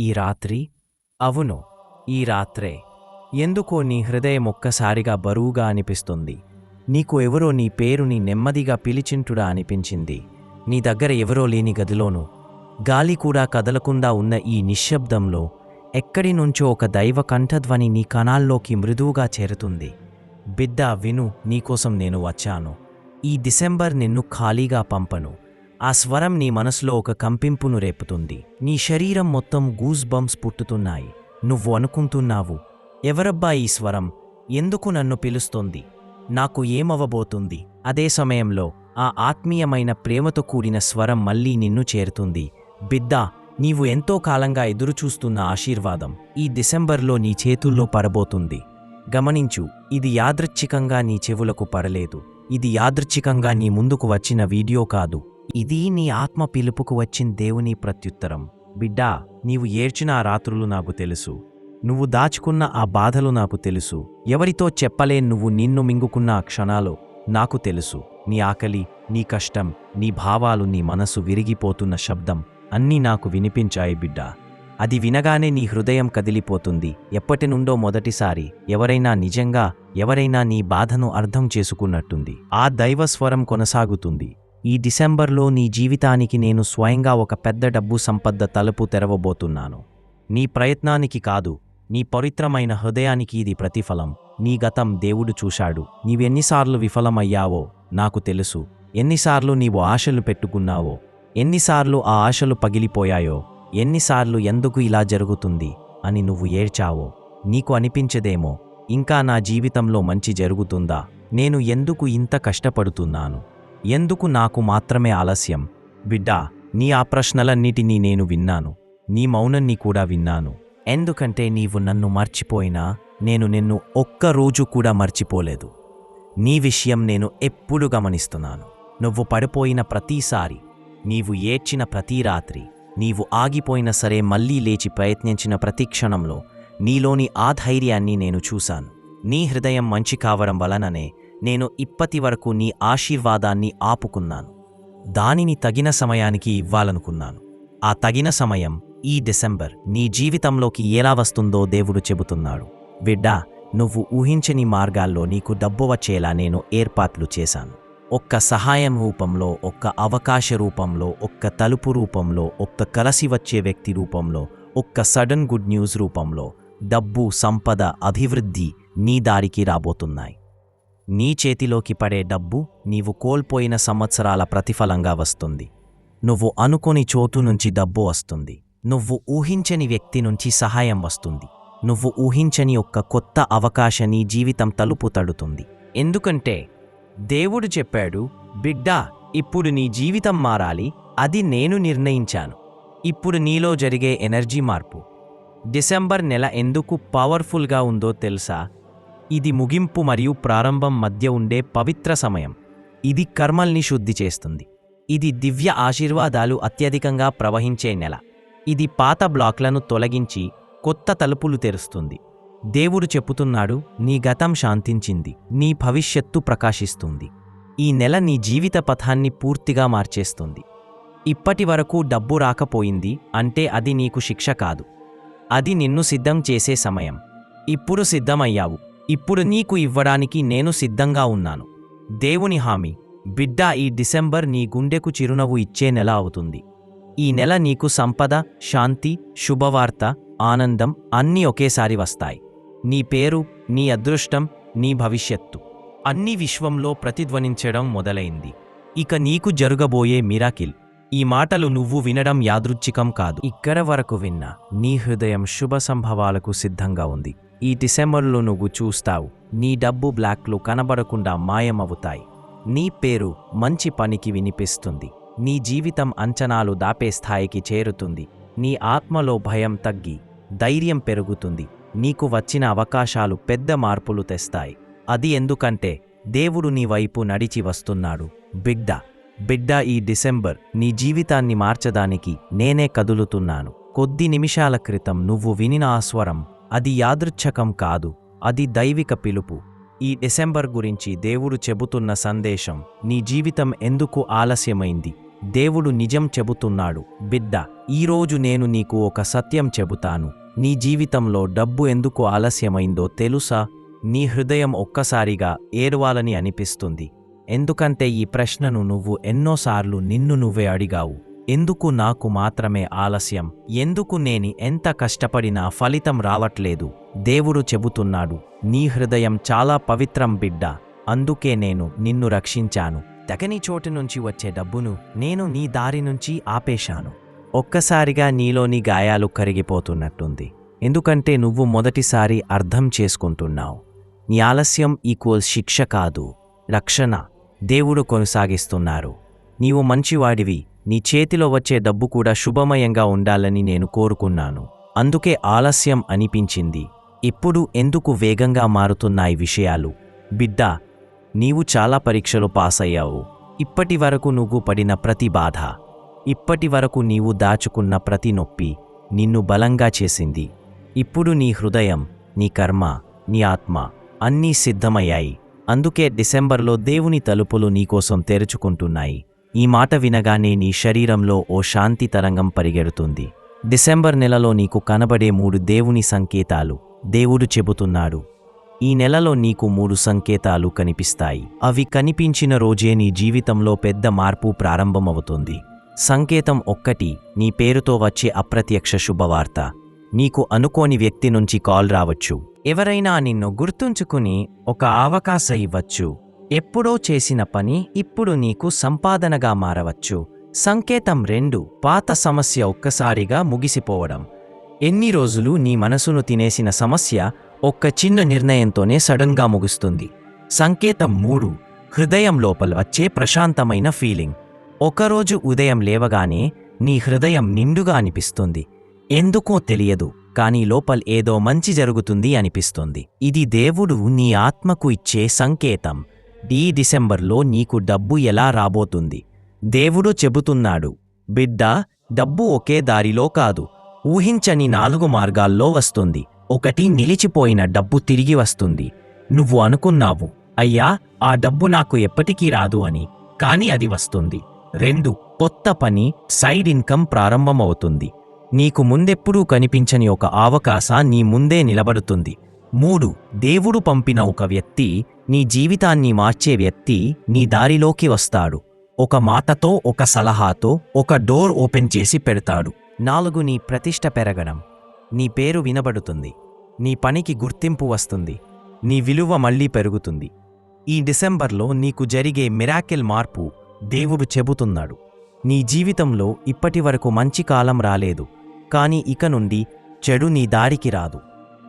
ఈ రాత్రి? అవును ఈ రాత్రే. ఎందుకో నీ హృదయం ఒక్కసారిగా బరువుగా అనిపిస్తుంది. నీకు ఎవరో నీ పేరుని నెమ్మదిగా పిలిచింటుడా అనిపించింది. నీ దగ్గర ఎవరో లేని గదిలోనూ. గాలి కూడా కదలకుండా ఉన్న ఈ నిశ్శబ్దంలో ఎక్కడి నుంచో ఒక దైవ కంఠధ్వని నీ కణాల్లోకి మృదువుగా చేరుతుంది. బిడ్డ విను నీకోసం నేను వచ్చాను. ఈ డిసెంబర్ నిన్ను ఖాళీగా పంపను. ఆ స్వరం నీ మనసులో ఒక కంపింపును రేపుతుంది. నీ శరీరం మొత్తం గూస్ బంప్స్ పుట్టుతున్నాయి. నువ్వు అనుకుంటున్నావు ఎవరబ్బా ఈ స్వరం? ఎందుకు నన్ను పిలుస్తోంది? నాకు ఏమవబోతుంది అదే సమయంలో ఆ ఆత్మీయమైన ప్రేమతో కూడిన స్వరం మళ్ళీ నిన్ను చేరుతుంది. బిద్దా నీవు ఎంతో కాలంగా ఎదురుచూస్తున్న ఆశీర్వాదం ఈ డిసెంబర్లో నీ చేతుల్లో పడబోతుంది. గమనించు ఇది యాదృచ్ఛికంగా నీ చెవులకు పడలేదు. ఇది యాదృచ్ఛికంగా నీ ముందుకు వచ్చిన వీడియో కాదు. ఇది నీ ఆత్మ పిలుపుకు వచ్చిన దేవుని ప్రత్యుత్తరం. బిడ్డా నీవు ఏడ్చిన ఆ రాత్రులు నాకు తెలుసు. నువ్వు దాచుకున్న ఆ బాధలు నాకు తెలుసు. ఎవరితో చెప్పలే నువ్వు నిన్ను మింగుకున్న ఆ క్షణాలు నాకు తెలుసు. నీ ఆకలి నీ కష్టం నీ భావాలు నీ మనసు విరిగిపోతున్న శబ్దం అన్నీ నాకు వినిపించాయి బిడ్డా. అది వినగానే నీ హృదయం కదిలిపోతుంది. ఎప్పటి నుండో మొదటిసారి ఎవరైనా నిజంగా ఎవరైనా నీ బాధను అర్థం చేసుకున్నట్టుంది. ఆ దైవస్వరం కొనసాగుతుంది. ఈ డిసెంబర్లో నీ జీవితానికి నేను స్వయంగా ఒక పెద్ద డబ్బు సంపద తలుపు తెరవబోతున్నాను. నీ ప్రయత్నానికి కాదు నీ పవిత్రమైన హృదయానికి ఇది ప్రతిఫలం. నీ గతం దేవుడు చూశాడు. నీవెన్నిసార్లు విఫలమయ్యావో నాకు తెలుసు. ఎన్నిసార్లు నీవు ఆశలు పెట్టుకున్నావో ఎన్నిసార్లు ఆ ఆశలు పగిలిపోయాయో ఎన్నిసార్లు ఎందుకు ఇలా జరుగుతుంది అని నువ్వు ఏడ్చావో నీకు అనిపించదేమో ఇంకా నా జీవితంలో మంచి జరుగుతుందా? నేను ఎందుకు ఇంత కష్టపడుతున్నాను? ఎందుకు నాకు మాత్రమే ఆలస్యం? బిడ్డా నీ ఆ ప్రశ్నలన్నిటినీ నేను విన్నాను. నీ మౌనాన్ని కూడా విన్నాను. ఎందుకంటే నీవు నన్ను మర్చిపోయినా నేను నిన్ను ఒక్కరోజు కూడా మర్చిపోలేదు. నీ విషయం నేను ఎప్పుడు గమనిస్తున్నాను. నువ్వు పడిపోయిన ప్రతిసారి నీవు ఏడ్చిన ప్రతి రాత్రి నీవు ఆగిపోయిన సరే మళ్ళీ లేచి ప్రయత్నించిన ప్రతి క్షణంలో నీలోని ఆ ధైర్యాన్ని నేను చూశాను. నీ హృదయం మంచి కావడం వలననే నేను ఇప్పటి వరకు నీ ఆశీర్వాదాన్ని ఆపుకున్నాను. దానిని తగిన సమయానికి ఇవ్వాలనుకున్నాను. ఆ తగిన సమయం ఈ డిసెంబర్ నీ జీవితంలోకి ఎలా వస్తుందో దేవుడు చెబుతున్నాడు. బిడ్డా నువ్వు ఊహించని మార్గాల్లో నీకు డబ్బు వచ్చేలా నేను ఏర్పాట్లు చేశాను. ఒక్క సహాయం రూపంలో ఒక్క అవకాశ రూపంలో ఒక్క తలుపు రూపంలో ఒక్క కలసి వచ్చే వ్యక్తి రూపంలో ఒక్క సడన్ గుడ్ న్యూస్ రూపంలో డబ్బు సంపద అభివృద్ధి నీ దారికి రాబోతున్నాయి. నీ చేతిలోకి పడే డబ్బు నీవు కోల్పోయిన సంవత్సరాల ప్రతిఫలంగా వస్తుంది. నువ్వు అనుకోని చోటు నుంచి డబ్బు వస్తుంది. నువ్వు ఊహించని వ్యక్తి నుంచి సహాయం వస్తుంది. నువ్వు ఊహించని ఒక్క కొత్త అవకాశ నీ జీవితం తలుపు తడుతుంది. ఎందుకంటే దేవుడు చెప్పాడు బిడ్డా ఇప్పుడు నీ జీవితం మారాలి అది నేను నిర్ణయించాను. ఇప్పుడు నీలో జరిగే ఎనర్జీ మార్పు. డిసెంబర్ నెల ఎందుకు పవర్ఫుల్గా ఉందో తెలుసా? ఇది ముగింపు మరియు ప్రారంభం మధ్య ఉండే పవిత్ర సమయం. ఇది కర్మల్ని శుద్ధి చేస్తుంది. ఇది దివ్య ఆశీర్వాదాలు అత్యధికంగా ప్రవహించే నెల. ఇది పాత బ్లాక్లను తొలగించి కొత్త తలుపులు తెరుస్తుంది. దేవుడు చెప్పుతున్నాడు నీ గతం శాంతించింది నీ భవిష్యత్తు ప్రకాశిస్తుంది. ఈ నెల నీ జీవిత పథాన్ని పూర్తిగా మార్చేస్తుంది. ఇప్పటి వరకు డబ్బు రాకపోయింది అంటే అది నీకు శిక్ష కాదు. అది నిన్ను సిద్ధం చేసే సమయం. ఇప్పుడు సిద్ధమయ్యావు. ఇప్పుడు నీకు ఇవ్వడానికి నేను సిద్ధంగా ఉన్నాను. దేవుని హామీ బిడ్డ ఈ డిసెంబర్ నీ గుండెకు చిరునవ్వు ఇచ్చే నెల అవుతుంది. ఈ నెల నీకు సంపద శాంతి శుభవార్త ఆనందం అన్నీ ఒకేసారి వస్తాయి. నీ పేరు నీ అదృష్టం నీ భవిష్యత్తు అన్ని విశ్వంలో ప్రతిధ్వనించడం మొదలైంది. ఇక నీకు జరగబోయే మిరాకిల్. ఈ మాటలు నువ్వు వినడం యాదృచ్ఛికం కాదు. ఇక్కడ వరకు విన్న నీ హృదయం శుభ సంభవాలకు సిద్ధంగా ఉంది. ఈ డిసెంబర్లో నువ్వు చూస్తావు. నీ డబ్బు బ్లాక్లు కనబడకుండా మాయమవుతాయి. నీ పేరు మంచి పనికి వినిపిస్తుంది. నీ జీవితం అంచనాలు దాపే స్థాయికి చేరుతుంది. నీ ఆత్మలో భయం తగ్గి ధైర్యం పెరుగుతుంది. నీకు వచ్చిన అవకాశాలు పెద్ద మార్పులు తెస్తాయి. అది ఎందుకంటే దేవుడు నీ వైపు నడిచి వస్తున్నాడు. బిడ్డ బిడ్డ ఈ డిసెంబర్ నీ జీవితాన్ని మార్చడానికి నేనే కదులుతున్నాను. కొద్ది నిమిషాల క్రితం నువ్వు వినిన ఆ స్వరం అది యాదృచ్ఛకం కాదు అది దైవిక పిలుపు. ఈ డిసెంబర్ గురించి దేవుడు చెబుతున్న సందేశం నీ జీవితం ఎందుకు ఆలస్యమైంది? దేవుడు నిజం చెబుతున్నాడు బిడ్డ ఈరోజు నేను నీకు ఒక సత్యం చెబుతాను. నీ జీవితంలో డబ్బు ఎందుకు ఆలస్యమైందో తెలుసా? నీ హృదయం ఒక్కసారిగా ఏడవాలని అనిపిస్తుంది. ఎందుకంటే ఈ ప్రశ్నను నువ్వు ఎన్నోసార్లు నిన్ను నువ్వే అడిగావు. ఎందుకు నాకు మాత్రమే ఆలస్యం? ఎందుకు నేను ఎంత కష్టపడినా ఫలితం రావట్లేదు? దేవుడు చెబుతున్నాడు నీ హృదయం చాలా పవిత్రం బిడ్డ. అందుకే నేను నిన్ను రక్షించాను. తెగని చోటు నుంచి వచ్చే డబ్బును నేను నీ దారి నుంచి ఆపేశాను. ఒక్కసారిగా నీలోని గాయాలు కరిగిపోతున్నట్టుంది. ఎందుకంటే నువ్వు మొదటిసారి అర్థం చేసుకుంటున్నావు. నీ ఆలస్యం ఈక్వల్ శిక్ష కాదు రక్షణ. దేవుడు కొనసాగిస్తున్నారు. నీవు మంచివాడివి నీ చేతిలో వచ్చే డబ్బు కూడా శుభమయంగా ఉండాలని నేను కోరుకున్నాను. అందుకే ఆలస్యం అనిపించింది. ఇప్పుడు ఎందుకు వేగంగా మారుతున్నాయి విషయాలు? బిడ్డ నీవు చాలా పరీక్షలు పాస్ అయ్యావు ఇప్పటి వరకు నువ్వు పడిన ప్రతి బాధ ఇప్పటి వరకు నీవు దాచుకున్న ప్రతి నొప్పి నిన్ను బలంగా చేసింది. ఇప్పుడు నీ హృదయం నీ కర్మ నీ ఆత్మ అన్నీ సిద్ధమయ్యాయి. అందుకే డిసెంబర్లో దేవుని తలుపులు నీకోసం తెరుచుకుంటున్నాయి. ఈ మాట వినగానే నీ శరీరంలో ఓ శాంతి తరంగం పరిగెడుతుంది. డిసెంబర్ నెలలో నీకు కనబడే మూడు దేవుని సంకేతాలు దేవుడు చెబుతున్నాడు. ఈ నెలలో నీకు మూడు సంకేతాలు కనిపిస్తాయి. అవి కనిపించిన రోజే నీ జీవితంలో పెద్ద మార్పు ప్రారంభమవుతుంది. సంకేతం ఒక్కటి నీ పేరుతో వచ్చే అప్రత్యక్ష శుభవార్త. నీకు అనుకోని వ్యక్తి నుంచి కాల్ రావచ్చు. ఎవరైనా నిన్ను గుర్తుంచుకుని ఒక అవకాశం ఇవ్వచ్చు. ఎప్పుడో చేసిన పని ఇప్పుడు నీకు సంపాదనగా మారవచ్చు. సంకేతం రెండు పాత సమస్య ఒక్కసారిగా ముగిసిపోవడం. ఎన్ని రోజులు నీ మనసును తినేసిన సమస్య ఒక్క చిన్న నిర్ణయంతోనే సడన్గా ముగుస్తుంది. సంకేతం మూడు హృదయం లోపల వచ్చే ప్రశాంతమైన ఫీలింగ్. ఒకరోజు ఉదయం లేవగానే నీ హృదయం నిండుగా అనిపిస్తుంది. ఎందుకో తెలియదు కానీ లోపల ఏదో మంచి జరుగుతుంది అనిపిస్తుంది. ఇది దేవుడు నీ ఆత్మకు ఇచ్చే సంకేతం. ఈ డిసెంబర్లో నీకు డబ్బు ఎలా రాబోతుంది? దేవుడు చెబుతున్నాడు బిడ్డ డబ్బు ఒకే దారిలో కాదు ఊహించని నాలుగు మార్గాల్లో వస్తుంది. ఒకటి నిలిచిపోయిన డబ్బు తిరిగి వస్తుంది. నువ్వు అనుకున్నావు అయ్యా ఆ డబ్బు నాకు ఎప్పటికీ రాదు అని కాని అది వస్తుంది. రెండు కొత్త పని సైడ్ ఇన్కమ్ ప్రారంభమవుతుంది. నీకు ముందెప్పుడూ కనిపించని ఒక అవకాశ నీ ముందే నిలబడుతుంది. మూడు దేవుడు పంపిన ఒక వ్యక్తి నీ జీవితాన్ని మార్చే వ్యక్తి నీ దారిలోకి వస్తాడు. ఒక మాటతో ఒక సలహాతో ఒక డోర్ ఓపెన్ చేసి పెడతాడు. నాలుగు నీ ప్రతిష్ట పెరగడం. నీ పేరు వినబడుతుంది. నీ పనికి గుర్తింపు వస్తుంది. నీ విలువ మళ్ళీ పెరుగుతుంది. ఈ డిసెంబర్లో నీకు జరిగే మిరాకిల్ మార్పు దేవుడు చెబుతున్నాడు. నీ జీవితంలో ఇప్పటివరకు మంచి కాలం రాలేదు. కాని ఇక నుండి చెడు నీ దారికి రాదు.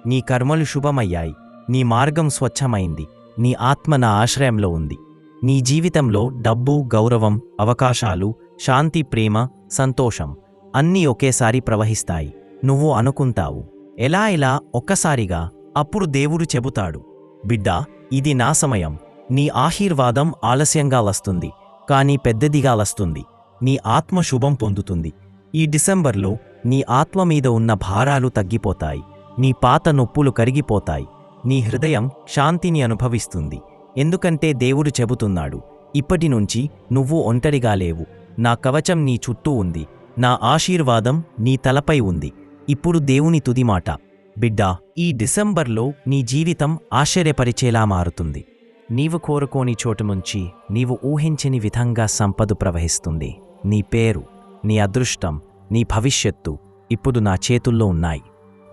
నీ కర్మలు శుభమయ్యాయి నీ మార్గం స్వచ్ఛమైంది నీ ఆత్మ నా ఆశ్రయంలో ఉంది. నీ జీవితంలో డబ్బు గౌరవం అవకాశాలు శాంతి ప్రేమ సంతోషం అన్నీ ఒకేసారి ప్రవహిస్తాయి. నువ్వు అనుకుంటావు ఎలా ఎలా ఒక్కసారిగా? అప్పుడు దేవుడు చెబుతాడు బిడ్డా ఇది నా సమయం. నీ ఆశీర్వాదం ఆలస్యంగా వస్తుంది కానీ పెద్దదిగా వస్తుంది. నీ ఆత్మ శుభం పొందుతుంది. ఈ డిసెంబర్లో నీ ఆత్మ మీద ఉన్న భారాలు తగ్గిపోతాయి. నీ పాత నొప్పులు కరిగిపోతాయి. నీ హృదయం శాంతిని అనుభవిస్తుంది. ఎందుకంటే దేవుడు చెబుతున్నాడు ఇప్పటి నుంచి నువ్వు ఒంటరిగా లేవు. నా కవచం నీ చుట్టూ ఉంది. నా ఆశీర్వాదం నీ తలపై ఉంది. ఇప్పుడు దేవుని తుది మాట. బిడ్డా ఈ డిసెంబర్లో నీ జీవితం ఆశ్చర్యపరిచేలా మారుతుంది. నీవు కోరుకోని చోటు నుంచి నీవు ఊహించని విధంగా సంపద ప్రవహిస్తుంది. నీ పేరు నీ అదృష్టం నీ భవిష్యత్తు ఇప్పుడు నా చేతుల్లో ఉన్నాయి.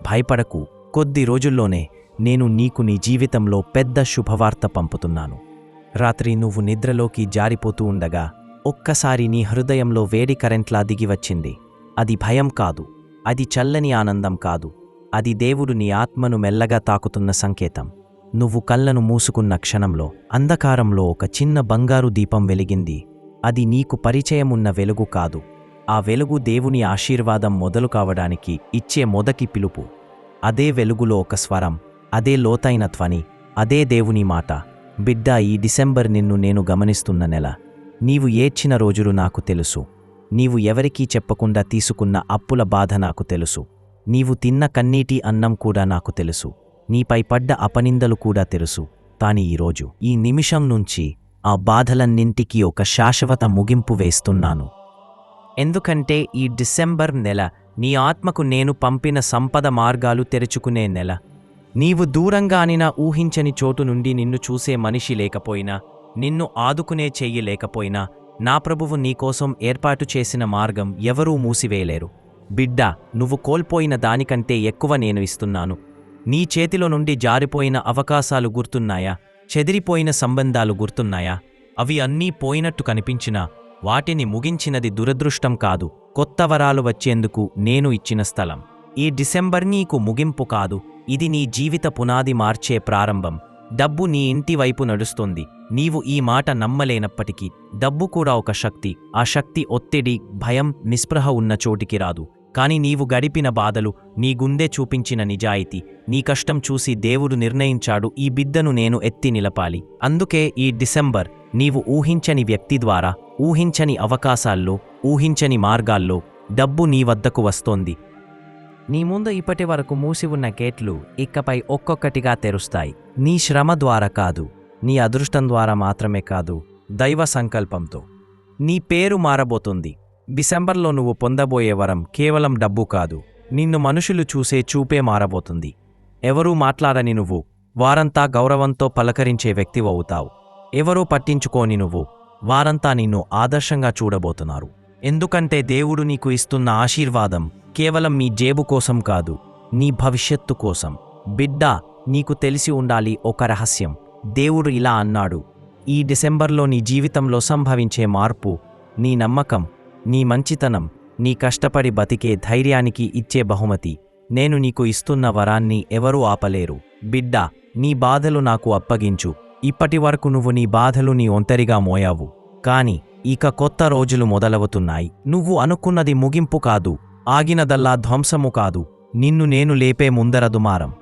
భయపడకు. కొద్ది రోజుల్లోనే నేను నీకు నీ జీవితంలో పెద్ద శుభవార్త పంపుతున్నాను. రాత్రి నువ్వు నిద్రలోకి జారిపోతూ ఉండగా ఒక్కసారి నీ హృదయంలో వేడి కరెంట్లా దిగివచ్చింది. అది భయం కాదు. అది చల్లని ఆనందం కాదు. అది దేవుడు నీ ఆత్మను మెల్లగా తాకుతున్న సంకేతం. నువ్వు కళ్ళను మూసుకున్న క్షణంలో అంధకారంలో ఒక చిన్న బంగారు దీపం వెలిగింది. అది నీకు పరిచయమున్న వెలుగు కాదు. ఆ వెలుగు దేవుని ఆశీర్వాదం మొదలు కావడానికి ఇచ్చే మొదటి పిలుపు. అదే వెలుగులో ఒక స్వరం అదే లోతైన ధ్వని అదే దేవుని మాట. బిడ్డ ఈ డిసెంబర్ నిన్ను నేను గమనిస్తున్న నెల. నీవు ఏడ్చిన రోజులు నాకు తెలుసు. నీవు ఎవరికీ చెప్పకుండా తీసుకున్న అప్పుల బాధ నాకు తెలుసు. నీవు తిన్న కన్నీటి అన్నం కూడా నాకు తెలుసు. నీపై పడ్డ అపనిందలు కూడా తెలుసు. కాని ఈరోజు ఈ నిమిషం నుంచి ఆ బాధలన్నింటికీ ఒక శాశ్వత ముగింపు వేస్తున్నాను. ఎందుకంటే ఈ డిసెంబర్ నెల నీ ఆత్మకు నేను పంపిన సంపద మార్గాలు తెరుచుకునే నెల. నీవు దూరంగానినా ఊహించని చోటు నుండి నిన్ను చూసే మనిషి లేకపోయినా నిన్ను ఆదుకునే చెయ్యి లేకపోయినా నా ప్రభువు నీకోసం ఏర్పాటు చేసిన మార్గం ఎవరూ మూసివేయలేరు. బిడ్డ నువ్వు కోల్పోయిన దానికంటే ఎక్కువ నేను ఇస్తున్నాను. నీ చేతిలో నుండి జారిపోయిన అవకాశాలు గుర్తున్నాయా? చెదిరిపోయిన సంబంధాలు గుర్తున్నాయా? అవి అన్నీ పోయినట్టు కనిపించినా వాటిని ముగించినది దురదృష్టం కాదు. కొత్త వరాలు వచ్చేందుకు నేను ఇచ్చిన స్థలం. ఈ డిసెంబర్ నీకు ముగింపు కాదు ఇది నీ జీవిత పునాది మార్చే ప్రారంభం. డబ్బు నీ ఇంటి వైపు నడుస్తుంది నీవు ఈ మాట నమ్మలేనప్పటికీ డబ్బు కూడా ఒక శక్తి ఆ శక్తి ఒత్తిడి భయం నిస్పృహ ఉన్న చోటికి రాదు. కాని నీవు గడిపిన బాధలు నీ గుండె చూపించిన నిజాయితీ నీ కష్టం చూసి దేవుడు నిర్ణయించాడు ఈ బిడ్డను నేను ఎత్తి నిలపాలి. అందుకే ఈ డిసెంబర్ నీవు ఊహించని వ్యక్తి ద్వారా ఊహించని అవకాశాల్లో ఊహించని మార్గాల్లో డబ్బు నీ వద్దకు వస్తోంది. నీ ముందు ఇప్పటి వరకు మూసి ఉన్న గేట్లు ఇకపై ఒక్కొక్కటిగా తెరుస్తాయి. నీ శ్రమ ద్వారా కాదు నీ అదృష్టం ద్వారా మాత్రమే కాదు దైవ సంకల్పంతో. నీ పేరు మారబోతుంది. డిసెంబర్లో నువ్వు పొందబోయే వరం కేవలం డబ్బు కాదు. నిన్ను మనుషులు చూసే చూపే మారబోతుంది. ఎవరూ మాట్లాడని నువ్వు వారంతా గౌరవంతో పలకరించే వ్యక్తివి అవుతావు. ఎవరూ పట్టించుకోని నువ్వు వారంతా నిన్ను ఆదర్శంగా చూడబోతున్నారు. ఎందుకంటే దేవుడు నీకు ఇస్తున్న ఆశీర్వాదం కేవలం మీ జేబు కోసం కాదు నీ భవిష్యత్తు కోసం. బిడ్డ నీకు తెలిసి ఉండాలి ఒక రహస్యం. దేవుడు ఇలా అన్నాడు. ఈ డిసెంబర్లో నీ జీవితంలో సంభవించే మార్పు నీ నమ్మకం నీ మంచితనం నీ కష్టపడి బతికే ధైర్యానికి ఇచ్చే బహుమతి. నేను నీకు ఇస్తున్న వరాన్ని ఎవరూ ఆపలేరు. బిడ్డా నీ బాధలు నాకు అప్పగించు. ఇప్పటి వరకు నువ్వు నీ బాధలు నీ ఒంటరిగా మోయావు. కాని ఇక కొత్త రోజులు మొదలవుతున్నాయి. నువ్వు అనుకున్నది ముగింపు కాదు. ఆగినదల్లా ధ్వంసము కాదు. నిన్ను నేను లేపే ముందర దుమారం